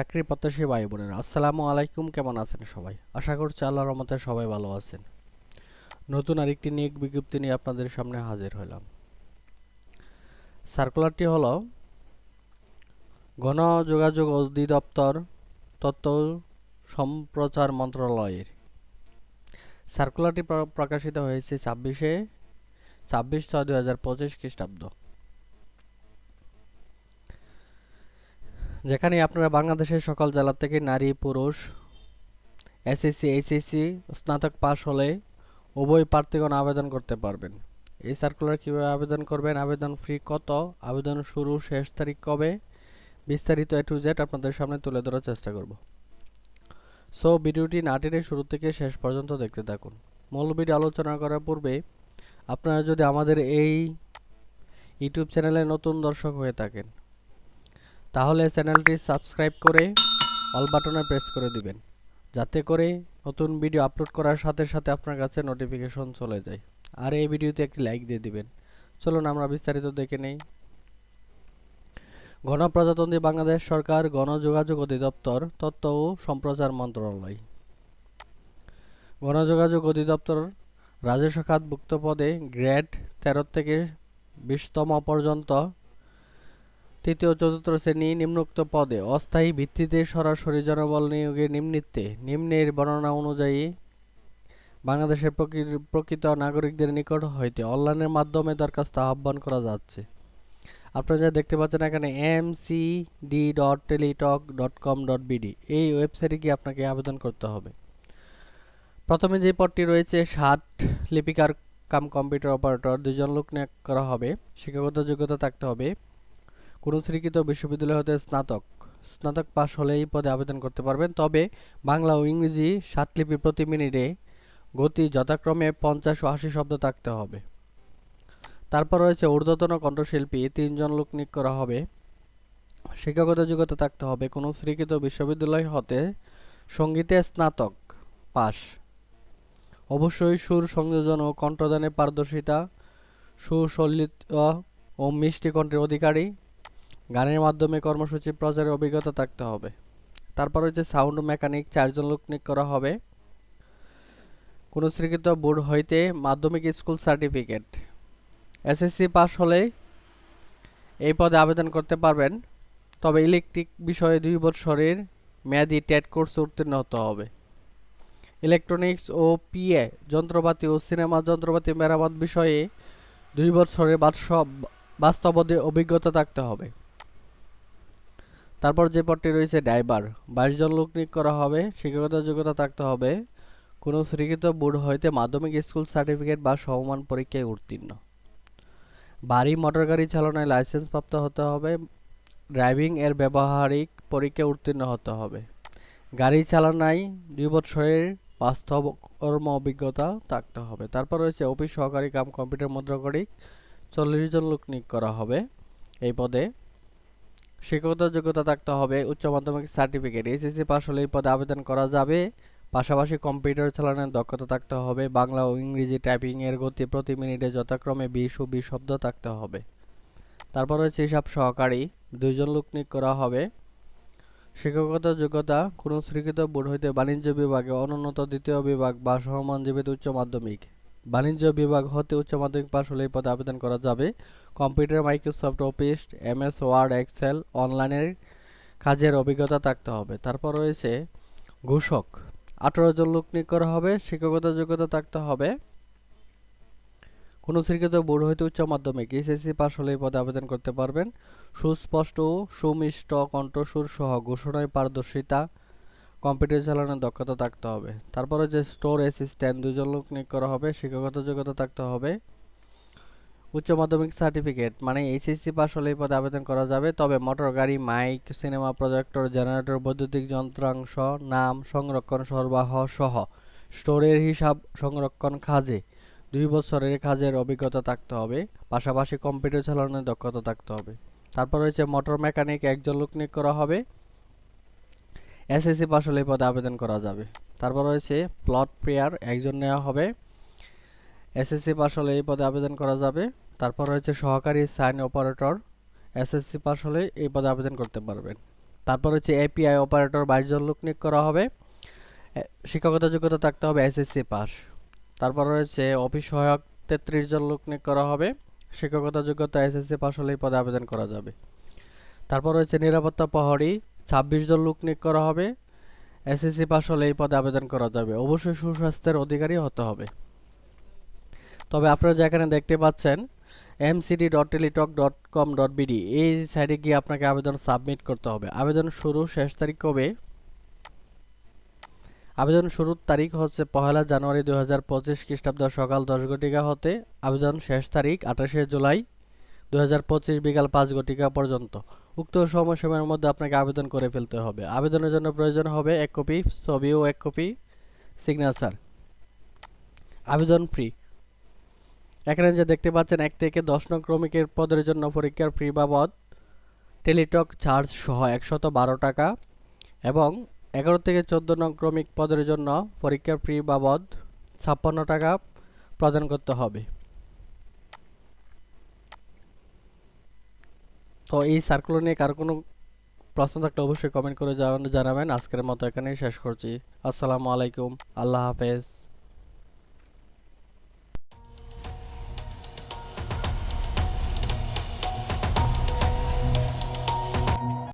চাকরি প্রত্যাশী ভাই বোনেরা, আসসালামু আলাইকুম, কেমন আছেন সবাই? আশা করছি আল্লাহর রহমতে সবাই ভালো আছেন। নতুন আরেকটি নিয়োগ বিজ্ঞপ্তি নিয়ে আপনাদের সামনে হাজির হলাম। সার্কুলারটি হলো, গণযোগাযোগ অধিদপ্তর তথ্য সম্প্রচার মন্ত্রণালয়ের। সার্কুলারটি প্রকাশিত হয়েছে ছাব্বিশে, ছাব্বিশ ছয় দুই হাজার পঁচিশ খ্রিস্টাব্দ। যেখানে আপনারা বাংলাদেশের সকল জেলা থেকে নারী, পুরুষ, এসএসসি, এইচএসসি, স্নাতক পাশ হলে উভয় প্রার্থীগণ আবেদন করতে পারবেন। এই সার্কুলার কীভাবে আবেদন করবেন? আবেদন ফি কত? আবেদন শুরু শেষ তারিখ কবে? বিস্তারিত এ টু জেড আপনাদের সামনে তুলে ধরার চেষ্টা করব। সো ভিডিওটি না টেনে শুরু থেকে শেষ পর্যন্ত দেখতে থাকুন। মূল ভিডিও আলোচনা করার পূর্বে আপনারা যদি আমাদের এই ইউটিউব চ্যানেলে নতুন দর্শক হয়ে থাকেন তাহলে চ্যানেলটি সাবস্ক্রাইব করে অল বাটনে প্রেস করে দিবেন, যাতে করে নতুন ভিডিও আপলোড করার সাথে সাথে আপনার কাছে নোটিফিকেশন চলে যায়। আর এই ভিডিওতে একটি লাইক দিয়ে দিবেন। চলুন আমরা বিস্তারিত দেখে নেই। গণপ্রজাতন্ত্রী বাংলাদেশ সরকার গণযোগাযোগ অধিদপ্তর তথ্য ও সম্প্রচার মন্ত্রণালয়। গণযোগাযোগ অধিদপ্তর রাজস্ব খাতভুক্ত পদে গ্রেড তেরো থেকে বিশতম পর্যন্ত তৃতীয় চতুর্থ শ্রেণি নিম্নোক্ত পদে অস্থায়ী ভিত্তিতে সরাসরি জনবল নিয়োগে নিম্নিতে নিম্নের বর্ণনা অনুযায়ী বাংলাদেশের প্রকৃত নাগরিকদের নিকট হইতে অনলাইনের মাধ্যমে দরখাস্ত আহ্বান করা যাচ্ছে। আপনারা যা দেখতে পাচ্ছেন এখানে M C D dot Teletalk dot com dot BD এই ওয়েবসাইটে গিয়ে আপনাকে আবেদন করতে হবে। প্রথমে যে পদটি রয়েছে, ষাট লিপিকার কাম কম্পিউটার অপারেটর দুজন লোক নিয়োগ করা হবে। শিক্ষাগত যোগ্যতা থাকতে হবে। কোনো স্বীকৃত বিশ্ববিদ্যালয় হতে স্নাতক। স্নাতক পাশ হলে এই পদে আবেদন করতে পারবেন। তবে বাংলা ও ইংরেজি লিপি প্রতি মিনিটে গতি যথাক্রমে পঞ্চাশ ও আশি শব্দ থাকতে হবে। তারপর রয়েছে ঊর্ধ্বতন কণ্ঠশিল্পী, তিনজন লোক নিয়োগ করা হবে। শিক্ষাগত যোগ্যতা থাকতে হবে। কোনো স্বীকৃত বিশ্ববিদ্যালয় হতে সঙ্গীতে স্নাতক পাশ। অবশ্যই সুর সংযোজন ও কণ্ঠদানে পারদর্শিতা সুসল্লিত ও মিষ্টি কণ্ঠের অধিকারী। গানের মাধ্যমে কর্মসূচি, প্রচারের অভিজ্ঞতা থাকতে হবে। তারপর হচ্ছে সাউন্ড মেকানিক চারজন লোক নিয়োগ করা হবে। কোনো স্বীকৃত বোর্ড হইতে মাধ্যমিক স্কুল সার্টিফিকেট এসএসসি পাস হলে এই পদে আবেদন করতে পারবেন। তবে ইলেকট্রিক বিষয়ে দুই বছরের মেয়াদি টেট কোর্স উত্তীর্ণ হতে হবে। ইলেকট্রনিক্স ও পিএ যন্ত্রপাতি ও সিনেমা যন্ত্রপাতি মেরামত বিষয়ে দুই বছরের বাস্তব বাস্তব অভিজ্ঞতা থাকতে হবে। তারপর যে পদটি রয়েছে ড্রাইভার, বাইশ জন লোক নিয়োগ করা হবে, শিক্ষাগত যোগ্যতা থাকতে হবে। কোনো স্বীকৃত বোর্ড হইতে মাধ্যমিক স্কুল সার্টিফিকেট বা সমমান পরীক্ষায় উত্তীর্ণ। বাড়ি, মোটর গাড়ি চালনায় লাইসেন্স প্রাপ্ত হতে হবে। ড্রাইভিং এর ব্যবহারিক পরীক্ষায় উত্তীর্ণ হতে হবে। গাড়ি চালানায় দুই বছরের বাস্তব কর্ম অভিজ্ঞতা থাকতে হবে। তারপর রয়েছে অফিস সহকারী কাম কম্পিউটার মুদ্রাকরিক চল্লিশ জন লোক নিয়োগ করা হবে এই পদে। শিক্ষাগত যোগ্যতা থাকতে হবে, উচ্চ মাধ্যমিক সার্টিফিকেট এসএসসি পাস হলে পদে আবেদন করা যাবে। পাশাপাশি কম্পিউটার চালানোর দক্ষতা থাকতে হবে, বাংলা ও ইংরেজি টাইপিং এর গতি প্রতি মিনিটে যথাক্রমে বিশ ও বিশ শব্দ থাকতে হবে। তারপর হচ্ছে হিসাব সহকারী, দুইজন লোক নিয়োগ করা হবে। শিক্ষাগত যোগ্যতা কোনো স্বীকৃত বোর্ড হইতে বাণিজ্য বিভাগে অনুন্নত দ্বিতীয় বিভাগ বা সমমান জীবিত উচ্চ মাধ্যমিক। বাণিজ্য বিভাগ হতে উচ্চ মাধ্যমিক পাস হলে পদে আবেদন করা যাবে। Computer, Microsoft Office MS, Word, Excel, অনলাইনের কাজের অভিজ্ঞতা থাকতে হবে। তারপর রয়েছে ঘোষক। আঠারো জন লোক নিয়োগ করা হবে শিক্ষাগত যোগ্যতা থাকতে হবে। কোনো স্বীকৃত বোর্ড হইতে উচ্চ মাধ্যমিক, এসএসসি পাস হলে পদে আবেদন করতে পারবেন। সুস্পষ্ট সুমিষ্ট কণ্ঠস্বর সহ ঘোষণায় পারদর্শিতা, কম্পিউটার চালানোর দক্ষতা থাকতে হবে। তারপরে যে স্টোর অ্যাসিস্ট্যান্ট, দুজন লোক নিয়োগ করা হবে, শিক্ষকতা যোগ্যতা থাকতে হবে। উচ্চ মাধ্যমিক সার্টিফিকেট মানে এইচএসসি পাস হলে এই পদে আবেদন করা যাবে। তবে মোটর, গাড়ি মাইক সিনেমা প্রজেক্টর জেনারেটর বৈদ্যুতিক যন্ত্রাংশ, নাম, সংরক্ষণ, সরবরাহ সহ স্টোরের হিসাব সংরক্ষণ কাজে দুই বছরের কাজের অভিজ্ঞতা থাকতে হবে। পাশাপাশি কম্পিউটার চালানোর দক্ষতা থাকতে হবে। তারপর রয়েছে মোটর মেকানিক একজন লোক নিয়োগ করা হবে। এসএসসি পাস হলে এই পদে আবেদন করা যাবে। তারপর রয়েছে প্লট প্লেয়ার একজন নেওয়া হবে। এসএসসি পাস হলে এই পদে আবেদন করা যাবে। তারপর রয়েছে সহকারী সাইন অপারেটর। এসএসসি পাস হলে এই পদে আবেদন করতে পারবেন। তারপর হচ্ছে এপিআই অপারেটর বাইশ জন লোক নিয়োগ করা হবে। শিক্ষকতা যোগ্যতা থাকতে হবে এসএসসি পাস তারপর রয়েছে অফিস সহায়ক তেত্রিশ জন লোক নিয়োগ করা হবে। শিক্ষকতা যোগ্যতা এসএসসি পাস হলে এই পদে আবেদন করা যাবে। তারপর রয়েছে নিরাপত্তা প্রহরী, ছাব্বিশ জন লোক নিয়োগ করা হবে। এসএসসি পাস হলে এই পদে আবেদন করা যাবে। অবশ্যই সুস্বাস্থ্যের অধিকারী হতে হবে। তবে আপনারা যে এখানে দেখতে পাচ্ছেন MCD dot Teletalk dot com dot BD এই সাইটে গিয়ে আপনাকে আবেদন সাবমিট করতে হবে। আবেদন শুরু শেষ তারিখ কবে? আবেদন শুরুর তারিখ হচ্ছে পহেলা জানুয়ারি দু হাজার পঁচিশ খ্রিস্টাব্দ সকাল দশ ঘটিকা হতে। আবেদন শেষ তারিখ আঠাশে জুলাই দু হাজার পঁচিশ বিকাল পাঁচ ঘটিকা পর্যন্ত। উক্ত সময়সীমার মধ্যে আপনাকে আবেদন করে ফেলতে হবে। আবেদনের জন্য প্রয়োজন হবে এক কপি, ছবি ও এক কপি সিগনেচার আবেদন ফ্রি এখানে যে দেখতে পাচ্ছেন, এক থেকে দশ নং ক্রমিকের পদের জন্য পরীক্ষার ফি বাবদ টেলিটক চার্জ সহ একশত বারো টাকা এবং এগারো থেকে চোদ্দ নং ক্রমিক পদের জন্য পরীক্ষার ফি বাবদ ছাপ্পান্ন টাকা প্রদান করতে হবে। তো এই সার্কুলার নিয়ে কার কোনো প্রশ্ন থাকলে অবশ্যই কমেন্ট করে জানাবেন। আজকের মতো এখানেই শেষ করছি। আসসালামু আলাইকুম। আল্লাহ হাফেজ।